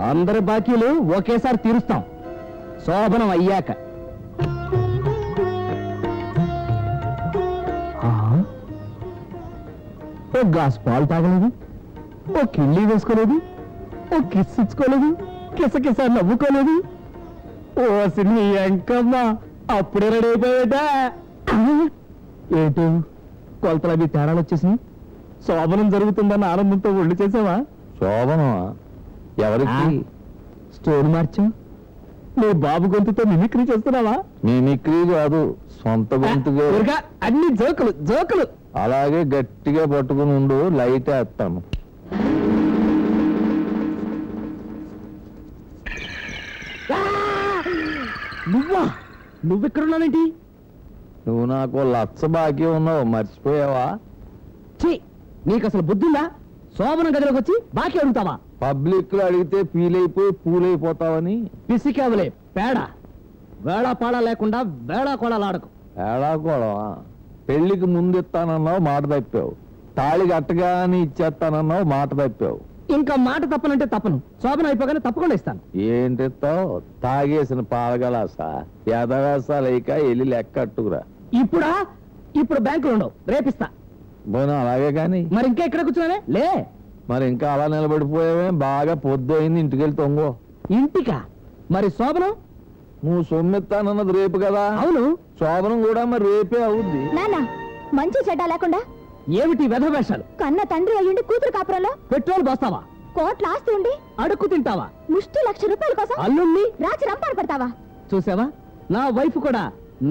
అందరి బాకీలు ఒకేసారి తీరుస్తాం. శోభనం అయ్యాక. ఆ? ఓ గ్లాస్ పాలు తాగలేదు. ఓ కిళ్ళీ వేసుకోలేదు. ఓ కిస్ ఇచ్చుకోలేదు. కిసకిస నవ్వుకోలేదు. ఓ సినీ ఎంకమ్మ అప్పుడే రెడీ అయిపోయాడా ఏంటో? కొలతలు అవి తేడాలు వచ్చేసి శోభనం జరుగుతుందన్న ఆనందంతో ఒళ్ళు చేసావా? శోభనమా? ఎవరికి? స్టోన్ మార్చు. నీ బాబు గొంతుతో మిమిక్రీ చేస్తున్నావా? మిమిక్రీ కాదు సొంత గొంతుగా అన్ని జోకులు జోకులు. అలాగే గట్టిగా పట్టుకుని ఉండు లైట్ వేస్తాను. నువ్వా? నువ్వెక్కడున్నావేంటి నువ్వు నాకు లచ్చ బాకీ ఉన్నావు మర్చిపోయావా? ఛీ నీకు అసలు బుద్ధిందా? శోభనం గదిలోకి వచ్చి బాకీ అడుగుతావా? పబ్లిక్లో అడిగితే పీలైపోయి పూలైపోతావని. పిసికేవలే పేడ. వేళా పాడా లేకుండా వేళా కోళలాడకు ఏడా కూడా పెళ్ళికి ముందు ఇస్తానన్నావు మాట తప్పావు. తాళి కట్టగానే ఇచ్చేస్తానన్నావు మాట తప్పావు. ఇంకా మాట తప్పనంటే తప్పను. శోభనం అయిపోగానే తప్పకుండా ఇస్తాను. ఏంటిస్తావు తాగేసిన పాలగలాస ఎదవేసాలేక వెళ్ళి లెక్క అట్టుకురా. ఇప్పుడా? ఇప్పుడు బ్యాంకులో ఉండవు రేపిస్తా. పోయినా అలాగే కానీ. మరి ఇంకా ఎక్కడ కూర్చున్నానే లే మరి ఇంకా అలా నిలబడిపోయావే బాగా పొద్దు అయింది ఇంటికి వెళ్ళి తొంగో. ఇంటికా? మరి శోభనం? నువ్వు సొమ్మెత్తానన్నది రేపు కదా. అవును. శోభనం కూడా మరి రేపే అవుద్ది. మంచి చెడ్డ లేకుండా? ఏమిటి వెధవేషాలు? కన్న తండ్రి అయ్యుండి కూతురు కాపురంలో? పెట్రోల్ పోస్తావా కోట్ల ఆస్తి ఉండి? అడుక్కు తింటావా? ముష్టి లక్ష రూపాయల కోసం? అల్లుణ్ణి? రాచి రంపాలు పడతావా? చూసావా? నా వైఫ్ కూడా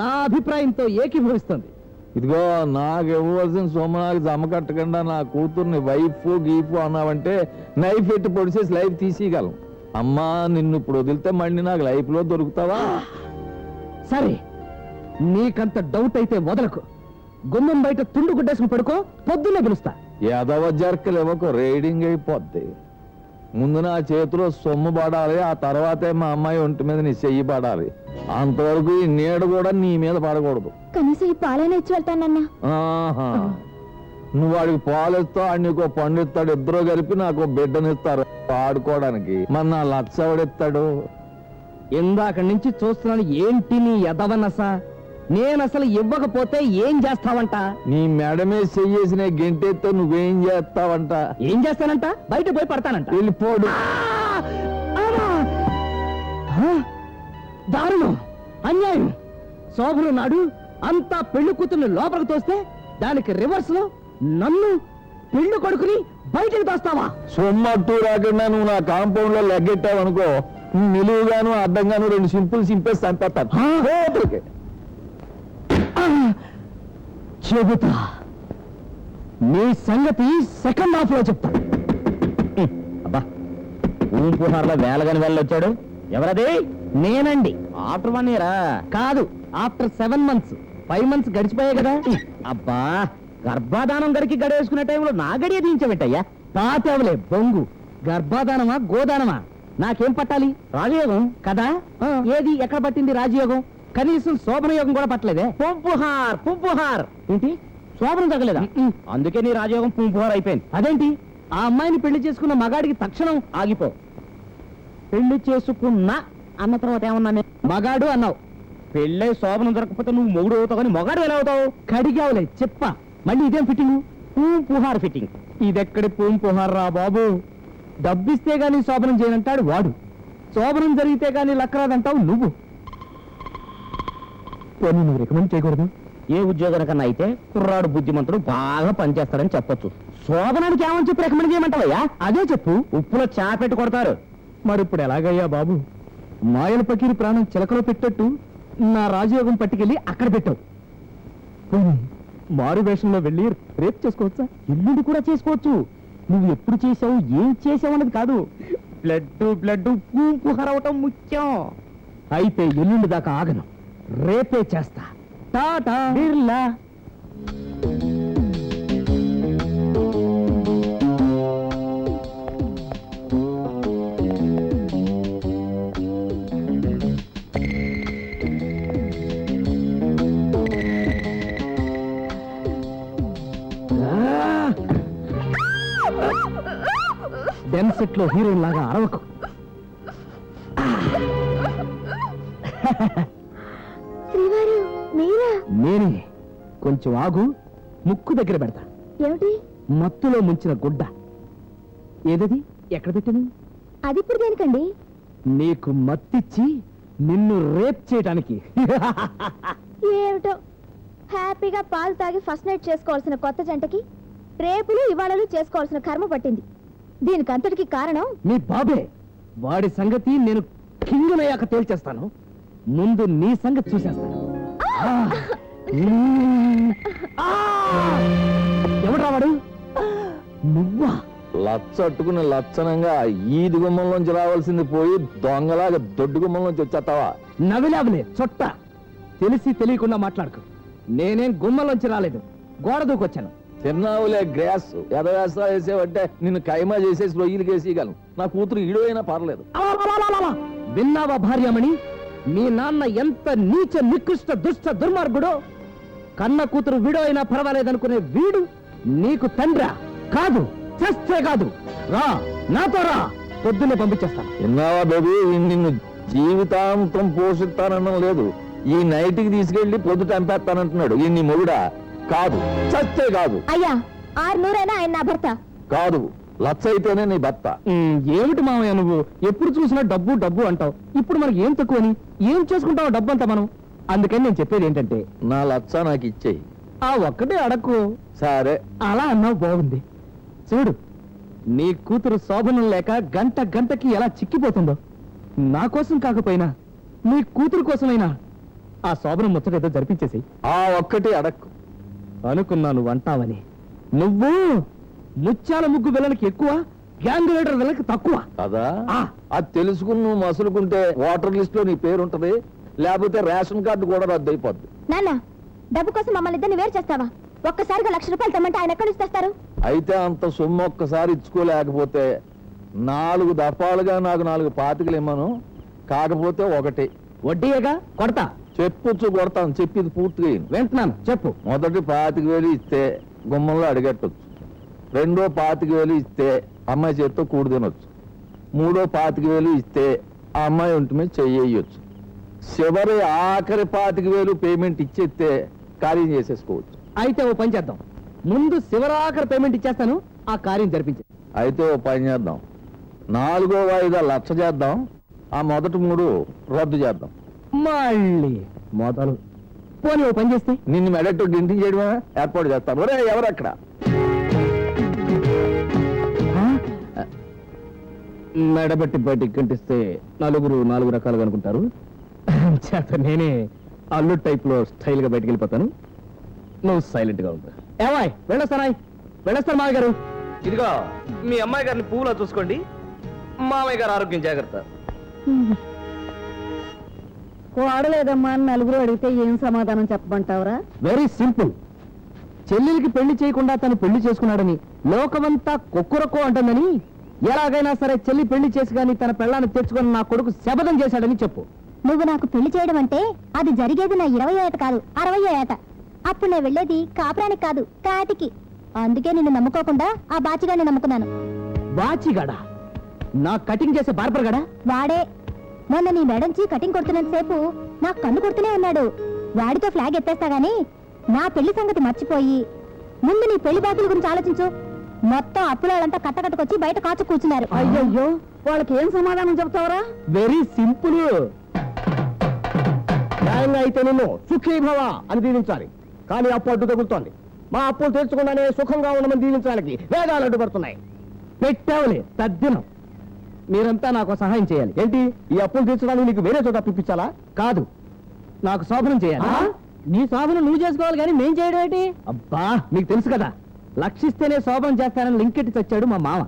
నా అభిప్రాయంతో ఏకీభవిస్తుంది. ఇదిగో నాకు ఇవ్వవలసిన సొమ్మనాకి జమ కట్టకుండా నా కూతుర్ని వైఫ్ గీఫ్ అన్నావంటే నైఫ్ ఎట్టి పొడిచేసి లైఫ్ తీసేయగలం అమ్మా నిన్ను ఇప్పుడు వదిలితే మళ్ళీ నాకు లైఫ్లో దొరుకుతావా? సరే నీకంత డౌట్ అయితే వదలకు. గుమ్మం బయట తుండు గుడ్డేసుకుని పడుకో పొద్దున్నే పిలుస్తా. ఎదవ జర్కలు ఇవ్వకు రేడింగ్ అయిపోద్ది. ముందు నా చేతిలో సొమ్ము పడాలి ఆ తర్వాతే మా అమ్మాయి ఒంటి మీద నీ చెయ్యి పడాలి. అంతవరకు ఈ నీడ కూడా నీ మీద పడకూడదు. కనీసం ఈ పాలైనా ఇచ్చి వెళ్తానన్నా. ఆహా. నువ్వు వాడికి పాలు ఇస్తావు ఆడు నీకు పండు ఇస్తాడు ఇద్దరు కలిపి నాకు బిడ్డనిస్తారు. ఆడుకోవడానికి మరి నా లక్ష ఎవడిస్తాడు? ఇందాక నుంచి చూస్తున్నాను ఏంటి నీ ఎదవనస నేను అసలు ఇవ్వకపోతే ఏం చేస్తావంట? నీ మెడమే చెయ్యేసిన గెంటెత్తే నువ్వేం చేస్తావంట? ఏం చేస్తానంట? బయట పోయి పడతానంట. వెళ్ళిపోడు! దారుణం. అన్యాయం. శోభను నాడు అంతా పెళ్ళి కూతుర్ని లోపలికి తోస్తే దానికి రివర్స్లో నన్ను పెళ్ళి కొడుకుని బయటకు తోస్తావా? సొమ్మట్టు రాకుండా నువ్వు నా కాంపౌండ్లో లెగ్గెట్టావు అనుకో నిలువుగాను అడ్డంగాను రెండు సింపుల్ సింపేసి చంపేస్తాను! చెబుతా నీ సంగతి సెకండ్ హాఫ్లో చెప్తా. అబ్బా ఊంపుహార్లో వేలగని వెళ్ళొచ్చాడు ఎవరది? నేనండి. ఆఫ్టర్ వన్ ఇయరా? కాదు after seven months. Five months గడిచిపోయాయి కదా. అబ్బా గర్భాధానం గడికి గడేసుకునే టైంలో నా గడియ దించబెట్టయ్యా. పాతేవలే బొంగు. గర్భాధానమా గోదానమా నాకేం పట్టాలి? రాజయోగం. కదా? ఏది? ఎక్కడ పట్టింది రాజయోగం? కనీసం శోభన యోగం కూడా పట్టలేదే. పుంపుహార్ పుంపుహార్. ఏంటి? శోభనం తగలేదా అందుకే నీ రాజయోగం పుంపుహార్ అయిపోయింది. అదేంటి? ఆ అమ్మాయిని పెళ్ళి చేసుకున్న మగాడికి తక్షణం ఆగిపో. పెళ్ళి చేసుకున్నా అన్న తర్వాత ఏమన్నా నేను? మగాడు అన్నావు. పెళ్ళై శోభనం దొరకపోతే నువ్వు మొగుడు అవుతావు కానీ మొగాడు ఎలా అవుతావు? కడిగావులే చెప్ప. మళ్ళీ ఇదేం ఫిట్టింగ్ పూం పుహార్ ఫిట్టింగ్ ఇదెక్కడి పూం పుహార్ రా బాబు? డబ్బిస్తే గాని శోభనం చేయనంటాడు వాడు. శోభనం జరిగితే గాని లక్కరాదంటావు నువ్వు. పోనీ నువ్వు రికమెండ్ చేయకూడదు. ఏ ఉద్యోగం కన్నా అయితే కుర్రాడు బుద్ధిమంతుడు బాగా పనిచేస్తాడని చెప్పొచ్చు. శోభనానికి ఏమని చెప్పి రికమెండ్ చేయమంటావయ్యా? అదే చెప్పు. ఉప్పులో చా పెట్టి కొడతారు. మరి ఇప్పుడు ఎలాగయ్యా బాబు? మాయల పకీరి ప్రాణం చిలకలో పెట్టట్టు నా రాజయోగం పట్టుకెళ్ళి అక్కడ పెట్టావు. పోనీ, మారు వేషంలో వెళ్ళి రేపు చేసుకోవచ్చా? ఎల్లుండి కూడా చేసుకోవచ్చు. నువ్వు ఎప్పుడు చేసావు ఏం చేసావు అన్నది కాదు. బ్లడ్ బ్లడ్ పూంపు హరవటం ముఖ్యం. అయితే ఎల్లుండి దాకా ఆగను. రేపే చేస్తా. టాటా. బిర్లా. డెన్సెట్లో హీరోయిన్ లాగా అరవకు. కొంచెం ఆగు ముక్కు దగ్గర పెడతా. ఏమిటి? మత్తులో ముంచిన గుడ్డ. ఏదది? ఎక్కడ పెట్టాను అది ఇప్పుడు దేనికండి? నీకు మత్తిచ్చి నిన్ను రేప్ చేయడానికి ఏమిటో? హ్యాపీగా పాలు తాగి ఫస్ట్ నైట్ చేసుకోవాల్సిన కొత్త జంటకి రేపులు ఇవాళలు చేసుకోవాల్సిన కర్మ పట్టింది. దీనికి అంతటికి కారణం? నీ బాబే వాడి సంగతి నేను కింగునయ్యాక తేల్చేస్తాను. ముందు నీ సంగతి చూసేస్తాను! ఎవడ్రా వాడు? నువ్వా? లచ్చ అట్టుకుని లచ్చనంగా ఈది గుమ్మంలోంచి రావాల్సింది పోయి దొంగలాగా దొడ్డు గుమ్మంలోంచి వచ్చేస్తావా? నవిలావులే చొట్ట. తెలిసి తెలియకుండా మాట్లాడుకో. నేనేం గుమ్మలోంచి రాలేదు గోడ దూకొచ్చాను. తిన్నావులే గ్రాస్. ఎదవేస్తా వేసేవంటే నిన్ను కైమా చేసేసి రొయ్యలు వేసేయగలను నా కూతురు ఈడు అయినా పర్లేదు! విన్నావా భార్యమణి? మీ నాన్న ఎంత నీచ నికృష్ట దుష్ట దుర్మార్గుడో? కన్న కూతురు వీడో అయినా పర్వాలేదనుకునే వీడు నీకు తండ్రా. కాదు చేస్తే కాదు. రా నాతో రా. పొద్దున్నే పంపించేస్తాను విన్నావా బేబీ నిన్ను జీవితాంతం పోషిస్తానడం లేదు. ఈ నైట్కి తీసుకెళ్ళి పొద్దు చంపేస్తానంటున్నాడు. ఈ నీ మొగుడా? కాదు చస్తే కాదు. అయ్యా ఆరు నూరైనా ఆయన నా భర్త. కాదు లచ్చ అయితేనే నీ భర్త. ఏమిటి మామయ్య నువ్వు? ఎప్పుడు చూసినా డబ్బు డబ్బు అంటావు. ఇప్పుడు మనకి ఏం తక్కువని? ఏం చేసుకుంటావు డబ్బు అంతా మనం? అందుకని నేను చెప్పేది ఏంటంటే నా లచ్చ నాకు ఇచ్చేయి. ఆ ఒక్కటే అడక్కు. సరే. అలా అన్నావు బాగుంది. చూడు నీ కూతురు శోభనం లేక గంట గంటకి ఎలా చిక్కిపోతుందో. నా కోసం కాకపోయినా నీ కూతురు కోసమైనా ఆ శోభనం ముచ్చటేదో జరిపించేసి ఆ ఒక్కటి అడక్కు. అనుకున్నా నువ్వు అంటావని. నువ్వు ముత్యాల ముగ్గు విలనికి ఎక్కువ గ్యాంగ్ లీడర్ విలనికి తక్కువ. కదా? ఆ. అది తెలుసుకుని నువ్వు మసులుకుంటే ఓటర్ లిస్ట్లో నీ పేరు ఉంటది లేకపోతే రేషన్ కార్డు కూడా రద్దు అయిపోద్ది నాన్న డబ్బు కోసం మమ్మల్ని ఇద్దరిని వేరు చేస్తావా? ఒక్కసారిగా లక్ష రూపాయలు తెమ్మంటే ఆయన ఎక్కడి నుంచి తెస్తారు అయితే అంత సొమ్ము ఒక్కసారి ఇచ్చుకోలేకపోతే నాలుగు దఫాలుగా నాకు నాలుగు పాతికలు ఇమ్మను. కాకపోతే ఒకటి. వడ్డీయేగా? కొడతా. చెప్పుచ్చు కొడతాను. చెప్పింది పూర్తిగా విను. వింటున్నాను. చెప్పు. మొదటి పాతిక వేలు ఇస్తే గుమ్మంలో అడిగట్టొచ్చు. రెండో పాతిక వేలు ఇస్తే అమ్మాయి చేత్తో కూడు తినొచ్చు. మూడో పాతిక వేలు ఇస్తే ఆ అమ్మాయి ఒంటి మీద చెయ్యొచ్చు చివరి ఆఖరి పాతిక వేలు పేమెంట్ ఇచ్చేస్తే కార్యం చేసేసుకోవచ్చు. అయితే ఓ పని చేద్దాం. ముందు శివరాఖరి పేమెంట్ ఇచ్చేస్తాను ఆ కార్యం జరిపించే. అయితే ఓ పని చేద్దాం. నాలుగో వాయిదా లక్ష చేద్దాం ఆ మొదటి మూడు రద్దు చేద్దాం. మళ్ళీ. మొదలు. పోనీ ఓ పని చేస్తే. నిన్ను మెడట్టు గింటి చేయడమే? ఏర్పాటు చేస్తాను. ఒరే ఎవరు అక్కడ? మెడబట్టి బయటికి కంటిస్తే నలుగురు నాలుగు రకాలుగా అనుకుంటారు. చేత నేనే అల్లు టైప్లో స్టైల్గా బయటికి వెళ్ళిపోతాను. నువ్వు సైలెంట్గా ఉంటా ఏవాయ్ వెళ్ళొస్తానాయ్ వెళ్ళొస్తాను మామయ్య గారు. ఇదిగో మీ అమ్మాయి గారిని పువ్వులో చూసుకోండి. మామయ్య గారు ఆరోగ్యం జాగ్రత్త. వాడలేదమ్మా అని నలుగురు అడిగితే ఏం సమాధానం చెప్పమంటావురా? వెరీ సింపుల్ చెల్లెలికి పెళ్ళి చేయకుండా తను పెళ్ళి చేసుకున్నాడని లోకమంతా కొక్కురకో అంటుందని ఎలాగైనా సరే చెల్లి పెళ్ళి చేసి కానీ తన పెళ్ళాన్ని తెచ్చుకొని నా కొడుకు శపథం చేశాడని చెప్పు. నువ్వు నాకు పెళ్ళి చేయడం అంటే అది జరిగేది నా ఇరవై ఏట కాదు అరవై ఏట. అప్పుడు నేను వెళ్ళేది కాపురానికి కాదు కాటికి. అందుకే నిన్ను నమ్ముకోకుండా ఆ బాచిగాన్ని నమ్ముకున్నాను. బాచిగాడా? నా కటింగ్ చేసే బార్బర్ గడా? వాడే. మొన్న నీ మెడంచి కటింగ్ కొడుతున్నంత సేపు నా కన్ను కొడుతూనే ఉన్నాడు. వాడితో ఫ్లాగ్ ఎత్తేస్తా గానీ నా పెళ్ళి సంగతి మర్చిపోయి. ముందు నీ పెళ్ళి బాకుల గురించి ఆలోచించు. మొత్తం అప్పులంతా కట్టకట్టుకొచ్చి బయట కాచు కూర్చున్నారు. అయ్యయ్యో వాళ్ళకి ఏం సమాధానం చెప్తావురా? Very simple. న్యాయంగా అయితే నిన్ను సుఖీ భవ అని దీవించాలి. కానీ అప్పు అడ్డు తగులుతోంది. మా అప్పులు తెచ్చుకుండానే సుఖంగా ఉండమని దీవించడానికి వేదాలు అడ్డుపడుతున్నాయి. పెట్టావులే తద్దినం. మీరంతా నాకు సహాయం చేయాలి. ఏంటి? ఈ అప్పులు తీర్చడానికి నీకు వేరే చోట పిప్పించాలా కాదు. నాకు శోభనం చేయాలి. నీ శోభనం నువ్వు చేసుకోవాలి కానీ మేం చేయడం ఏంటి? అబ్బా మీకు తెలుసు కదా. లక్షిస్తేనే శోభనం చేస్తానని లింకెట్టి చచ్చాడు మా మామ.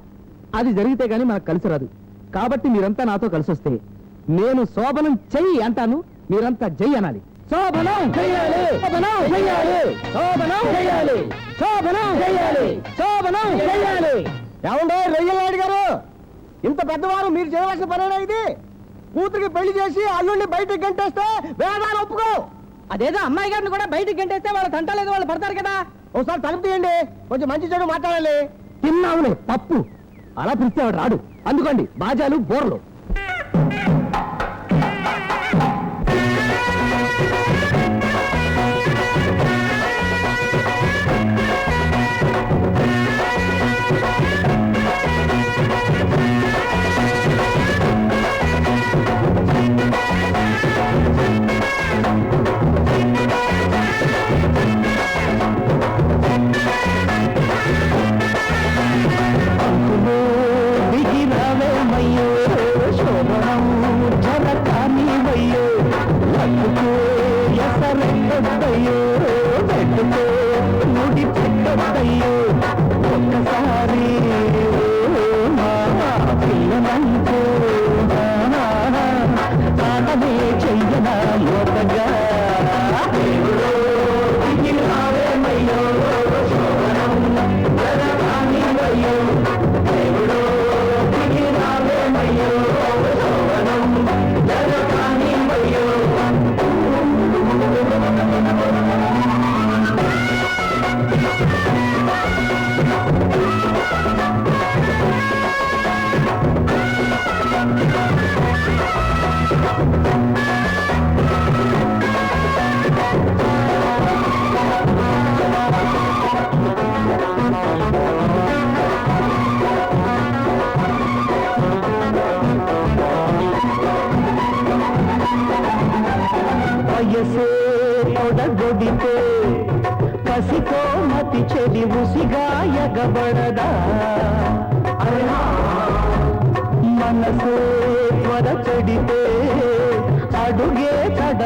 అది జరిగితే గానీ మనకు కలిసి రాదు. కాబట్టి మీరంతా నాతో కలిసి వస్తే నేను శోభనం చెయ్యి అంటాను. మీరంతా జై అనాలి. శోభనం చెయ్యాలి శోభనం చెయ్యాలి శోభనం చెయ్యాలి శోభనం చెయ్యాలి శోభనం చెయ్యాలి ఏమండో రొయ్యలాడి గారు? ఇంత పెద్దవారు మీరు చేయవలసిన పనేనా ఇది? కూతురికి పెళ్ళి చేసి అల్లుడిని బయటికి గంటేస్తే వేదాలు ఒప్పుకో. అదేదో అమ్మాయి గారిని కూడా బయటికి గంటేస్తే వాళ్ళ తంటలేదు వాళ్ళు పడతారు కదా. ఒకసారి తలుపు తీయండి. కొంచెం మంచి చెడు మాట్లాడాలి. తిన్నావులే తప్పు అలా పిలిస్తే వాడు రాడు. అందుకోండి బాజాలు బోర్లు. కట్టుకో ఎసరెట్టొద్దయ్యో పెట్టుకో ముడి పెట్టొద్దయ్యో ఒక్కసారి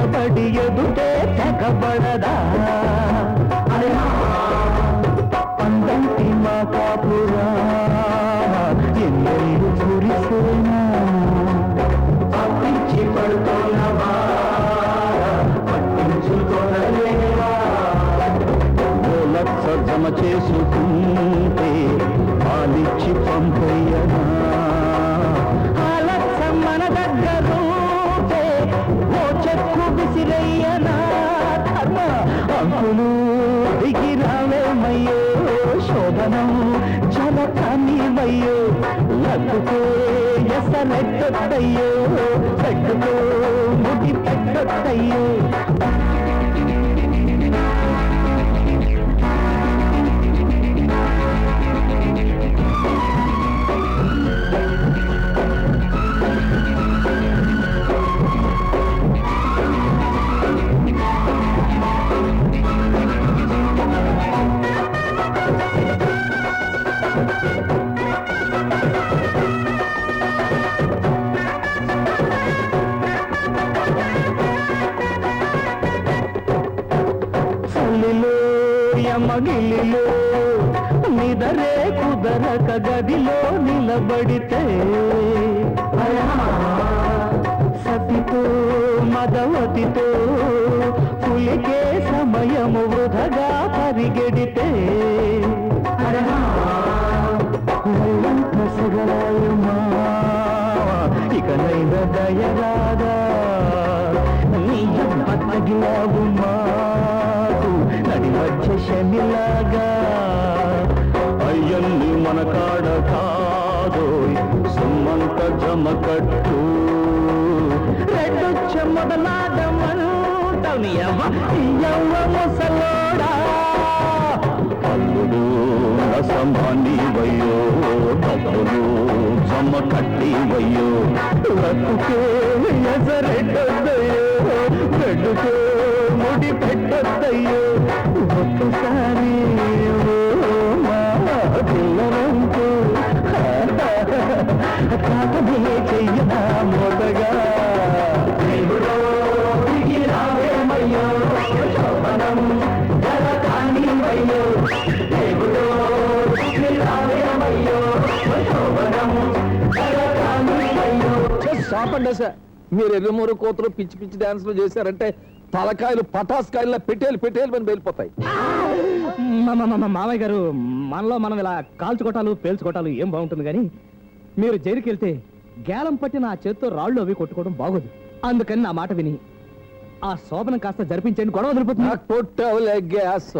తడబడి ఎదుటే తెగబడదా? విసిరయ్యనా ధర్మ అంకులు దిగి రావేమయ్యో శోభనం జల కానివయ్యో లక్కుకో ఎసరెట్టొద్దయ్యో పెట్టుకో ముడి పెట్టొద్దయ్యో మదవతితో పులికే సమయము వృధగా పరిగెడితే. ఇక నైన దయరాగా నీ బద్దగిలావు మాకు నడి మధ్య శనిలాగా. అయ్యల్ని మన కాడ కాదో సుమ్మంత జమకట్టు. రెడ్డొచ్చ మొదలాడమంటావు ఎవ్వ ముసలోడా అల్లుడు రసమాని వయ్యో డబ్బులు జమ కట్టి వయ్యో రక్కుకే ఎసరెట్టొద్దయ్యో పెట్టుకో ముడి పెట్టొద్దయ్యో ఒక్కసారి పిల్లలంటూ చెయ్యనా మొదగా సార్. మీరు ఎర్రమూరు కోతలు పిచ్చి పిచ్చి డాన్సులు చేశారంటే తలకాయలు పటాస్కాయల్లో పెట్టేలు పెట్టేలు పని వెళ్ళిపోతాయి మామయ్య గారు మనలో మనం ఇలా కాల్చుకోటాలు పేల్చుకోటాలు ఏం బాగుంటుంది కానీ మీరు జైలుకి వెళ్తే గేలం పట్టి నా చేత్తో రాళ్ళు అవి కొట్టుకోవడం బాగోదు. అందుకని నా మాట విని ఆ శోభనం కాస్త జరిపించండి గొడవ వదిలిపోతుంది. కొట్టవులే gas.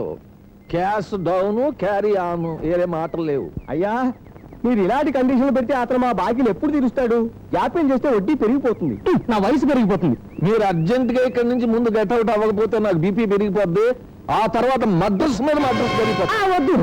Cash down carry on వేరే మాటలు లేవు. అయ్యా మీరు ఇలాంటి కండిషన్లు పెడితే అతను మా బాకీలు ఎప్పుడు తీరుస్తాడు? యాప్యం చేస్తే వడ్డీ పెరిగిపోతుంది. నా వయసు పెరిగిపోతుంది. మీరు అర్జెంట్గా ఇక్కడి నుంచి ముందు గెట్ అవుట్ అవ్వకపోతే నాకు బీపీ పెరిగిపోద్ది. ఆ తర్వాత మద్రస్ మీద మద్రస్ పెరిగిపోతుంది. వద్దు.